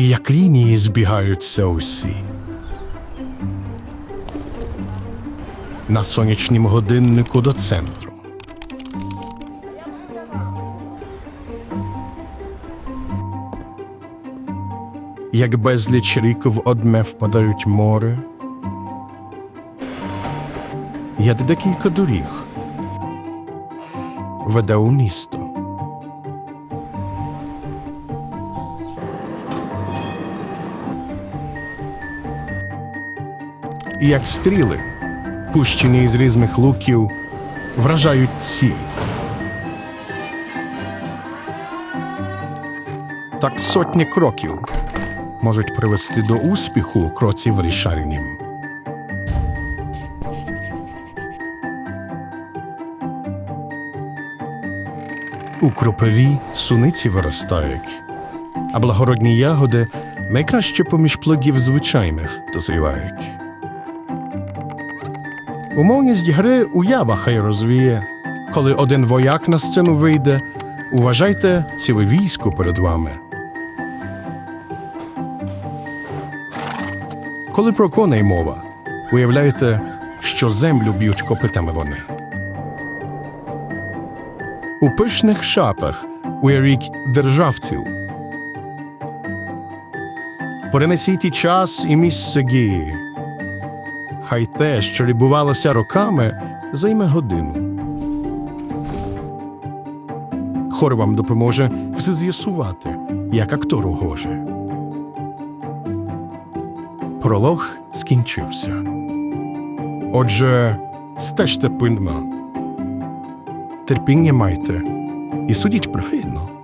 і як лінії збігаються усі. На сонячнім годиннику до центру. Як безліч рік в одме впадають море, є декілька доріг, веде у місто. І як стріли, пущені із різних луків, вражають ціль. Так сотні кроків можуть привести до успіху кроці вирішальнім. У кропиві суниці виростають, а благородні ягоди найкраще поміж плодів звичайних дозрівають. Умовність гри уява хай розвіє. Коли один вояк на сцену вийде, уважайте ціле військо перед вами. Коли про коней мова, уявляйте, що землю б'ють копитами вони. У пишних шапах уявіть державців. Перенесіть і час і місце гії. Хай те, що відбувалося роками, займе годину. Хор вам допоможе все з'ясувати, як актору гоже. Пролог скінчився. Отже, стежте пильно. Терпіння майте і судіть прихильно.